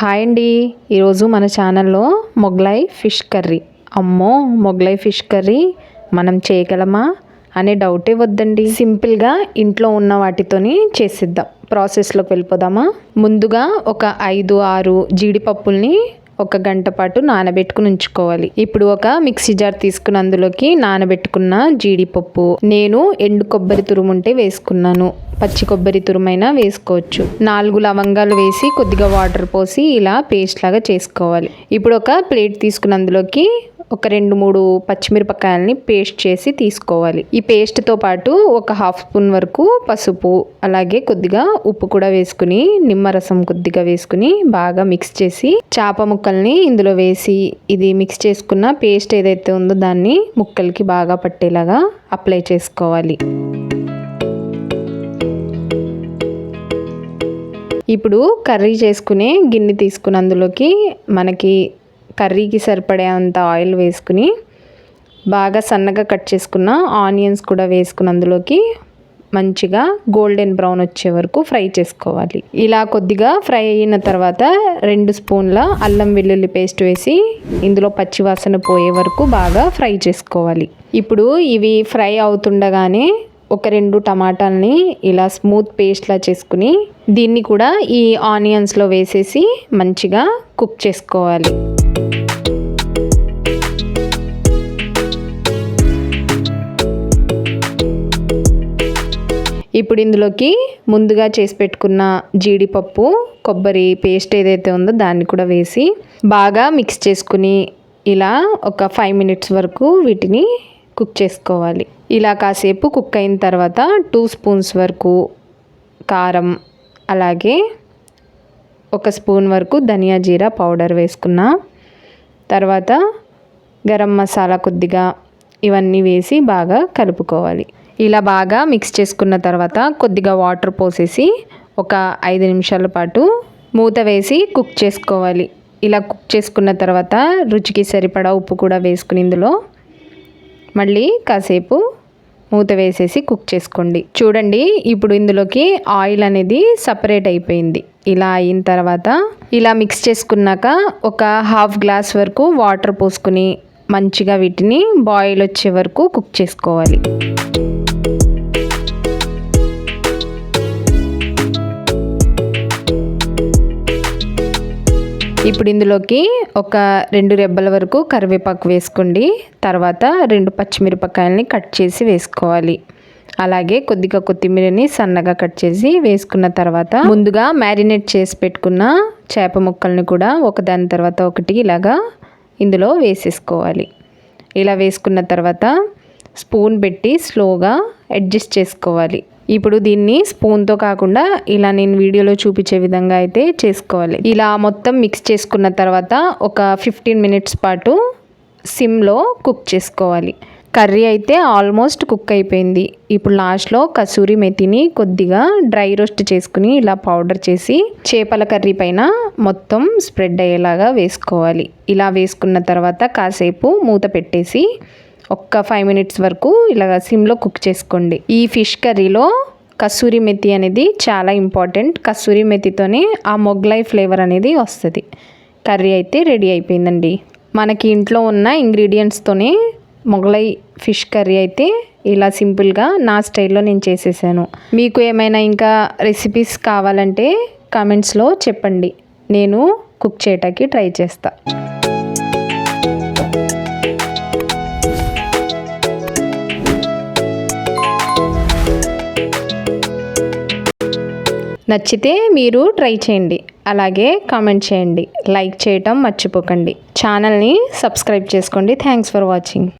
Hi అండి. ఈరోజు మన ఛానల్లో మొగ్లాయ్ ఫిష్ కర్రీ. అమ్మో మొగ్లాయ్ ఫిష్ కర్రీ మనం చేయగలమా అనే డౌటే వద్దండి. సింపుల్గా ఇంట్లో ఉన్న వాటితోని చేసిద్దాం. ప్రాసెస్లోకి వెళ్ళిపోదామా? ముందుగా ఒక ఐదు ఆరు జీడిపప్పుల్ని ఒక గంట పాటు నానబెట్టుకుని ఉంచుకోవాలి. ఇప్పుడు ఒక మిక్సీ జార్ తీసుకుని అందులోకి నానబెట్టుకున్న జీడిపప్పు. నేను ఎండు కొబ్బరి తురుముంటే వేసుకున్నాను. పచ్చి కొబ్బరి తురుమైనా వేసుకోవచ్చు. నాలుగు లవంగాలు వేసి కొద్దిగా వాటర్ పోసి ఇలా పేస్ట్ లాగా చేసుకోవాలి. ఇప్పుడు ఒక ప్లేట్ తీసుకుని అందులోకి ఒక రెండు మూడు పచ్చిమిరపకాయలని పేస్ట్ చేసి తీసుకోవాలి. ఈ పేస్ట్తో పాటు ఒక హాఫ్ స్పూన్ వరకు పసుపు అలాగే కొద్దిగా ఉప్పు కూడా వేసుకుని నిమ్మరసం కొద్దిగా వేసుకుని బాగా మిక్స్ చేసి చేప ముక్కల్ని ఇందులో వేసి ఇది మిక్స్ చేసుకున్న పేస్ట్ ఏదైతే ఉందో దాన్ని ముక్కలకి బాగా పట్టేలాగా అప్లై చేసుకోవాలి. ఇప్పుడు కర్రీ చేసుకునే గిన్నె తీసుకుని అందులోకి మనకి కర్రీకి సరిపడే అంత ఆయిల్ వేసుకుని బాగా సన్నగా కట్ చేసుకున్న ఆనియన్స్ కూడా వేసుకుని అందులోకి మంచిగా గోల్డెన్ బ్రౌన్ వచ్చే వరకు ఫ్రై చేసుకోవాలి. ఇలా కొద్దిగా ఫ్రై అయిన తర్వాత రెండు స్పూన్ల అల్లం వెల్లుల్లి పేస్ట్ వేసి ఇందులో పచ్చివాసన పోయే వరకు బాగా ఫ్రై చేసుకోవాలి. ఇప్పుడు ఇవి ఫ్రై అవుతుండగానే ఒక రెండు టమాటాలని ఇలా స్మూత్ పేస్ట్లా చేసుకుని దీన్ని కూడా ఈ ఆనియన్స్లో వేసేసి మంచిగా కుక్ చేసుకోవాలి. ఇప్పుడు ఇందులోకి ముందుగా చేసి పెట్టుకున్న జీడిపప్పు కొబ్బరి పేస్ట్ ఏదైతే ఉందో దాన్ని కూడా వేసి బాగా మిక్స్ చేసుకుని ఇలా ఒక ఫైవ్ మినిట్స్ వరకు వీటిని కుక్ చేసుకోవాలి. ఇలా కాసేపు కుక్ అయిన తర్వాత టూ స్పూన్స్ వరకు కారం అలాగే ఒక స్పూన్ వరకు ధనియా జీరా పౌడర్ వేసుకున్న తర్వాత గరం మసాలా కొద్దిగా ఇవన్నీ వేసి బాగా కలుపుకోవాలి. ఇలా బాగా మిక్స్ చేసుకున్న తర్వాత కొద్దిగా వాటర్ పోసేసి ఒక ఐదు నిమిషాల పాటు మూత వేసి కుక్ చేసుకోవాలి. ఇలా కుక్ చేసుకున్న తర్వాత రుచికి సరిపడా ఉప్పు కూడా వేసుకుని ఇందులో మళ్ళీ కాసేపు మూత వేసేసి కుక్ చేసుకోండి. చూడండి ఇప్పుడు ఇందులోకి ఆయిల్ అనేది సపరేట్ అయిపోయింది. ఇలా అయిన తర్వాత ఇలా మిక్స్ చేసుకున్నాక ఒక హాఫ్ గ్లాస్ వరకు వాటర్ పోసుకుని మంచిగా వీటిని బాయిల్ వచ్చే వరకు కుక్ చేసుకోవాలి. ఇప్పుడు ఇందులోకి ఒక రెండు రెబ్బల వరకు కరివేపాకు వేసుకోండి. తర్వాత రెండు పచ్చిమిరపకాయలని కట్ చేసి వేసుకోవాలి. అలాగే కొద్దిగా కొత్తిమీరని సన్నగా కట్ చేసి వేసుకున్న తర్వాత ముందుగా మ్యారినేట్ చేసి పెట్టుకున్న చేప ముక్కల్ని కూడా ఒకదాని తర్వాత ఒకటి ఇలాగా ఇందులో వేసేసుకోవాలి. ఇలా వేసుకున్న తర్వాత స్పూన్ పెట్టి స్లోగా అడ్జస్ట్ చేసుకోవాలి. ఇప్పుడు దీన్ని స్పూన్తో కాకుండా ఇలా నేను వీడియోలో చూపించే విధంగా అయితే చేసుకోవాలి. ఇలా మొత్తం మిక్స్ చేసుకున్న తర్వాత ఒక ఫిఫ్టీన్ మినిట్స్ పాటు సిమ్లో కుక్ చేసుకోవాలి. కర్రీ అయితే ఆల్మోస్ట్ కుక్ అయిపోయింది. ఇప్పుడు లాస్ట్లో కసూరి మెతిని కొద్దిగా డ్రై రోస్ట్ చేసుకుని ఇలా పౌడర్ చేసి చేపల కర్రీ పైన మొత్తం స్ప్రెడ్ అయ్యేలాగా వేసుకోవాలి. ఇలా వేసుకున్న తర్వాత కాసేపు మూత పెట్టేసి ఒక్క ఫైవ్ మినిట్స్ వరకు ఇలా సిమ్లో కుక్ చేసుకోండి. ఈ ఫిష్ కర్రీలో కస్తూరి మెతి అనేది చాలా ఇంపార్టెంట్ కస్తూరి మెతితోనే ఆ మొగ్లై ఫ్లేవర్ అనేది వస్తుంది. కర్రీ అయితే రెడీ అయిపోయిందండి. మనకి ఇంట్లో ఉన్న ఇంగ్రీడియంట్స్తోనే మొగలై ఫిష్ కర్రీ అయితే ఇలా సింపుల్గా నా స్టైల్లో నేను చేసేసాను. మీకు ఏమైనా ఇంకా రెసిపీస్ కావాలంటే కామెంట్స్లో చెప్పండి. నేను కుక్ చేయటానికి ట్రై చేస్తాను నచ్చితే మీరు ట్రై చేయండి. అలాగే కామెంట్ చేయండి. లైక్ చేయటం మర్చిపోకండి. ఛానల్ని సబ్స్క్రైబ్ చేసుకోండి. Thanks for watching.